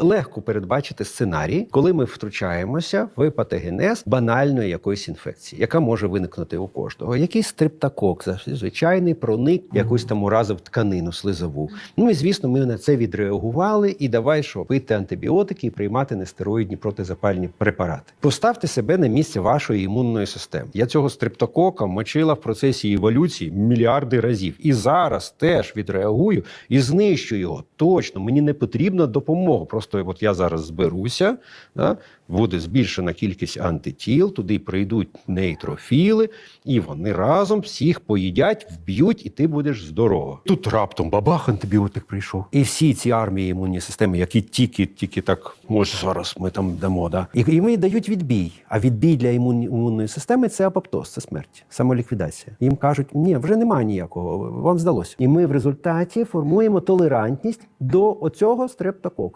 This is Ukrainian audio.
легко передбачити сценарій, коли ми втручаємося в патогенез банальної якоїсь інфекції, яка може виникнути у кожного. Якийсь стриптокок, звичайний проник якусь там уразив тканину слизову. Ну і звісно, ми на це відреагували. І давай що пити антибіотики і приймати нестероїдні протизапальні препарати. Поставте себе на місце вашої імунної системи. Я цього стриптокока мочила в процесі еволюції мільярди разів, і зараз теж відреагую і знищу його. Точно мені не потрібна допомога. Просто от я зараз зберуся, да, буде збільшена кількість антитіл, туди прийдуть нейтрофіли, і вони разом всіх поїдять, вб'ють, і ти будеш здорова. Тут раптом бабах антибіотик прийшов. І всі ці армії імунні системи, які тільки, тільки так, може, зараз ми там дамо, да? і, і ми дають відбій. А відбій для імун, імунної системи це апоптоз, це смерть, самоліквідація. Їм кажуть, ні, вже немає ніякого, вам здалося. І ми в результаті формуємо толерантність до оцього стрептокока.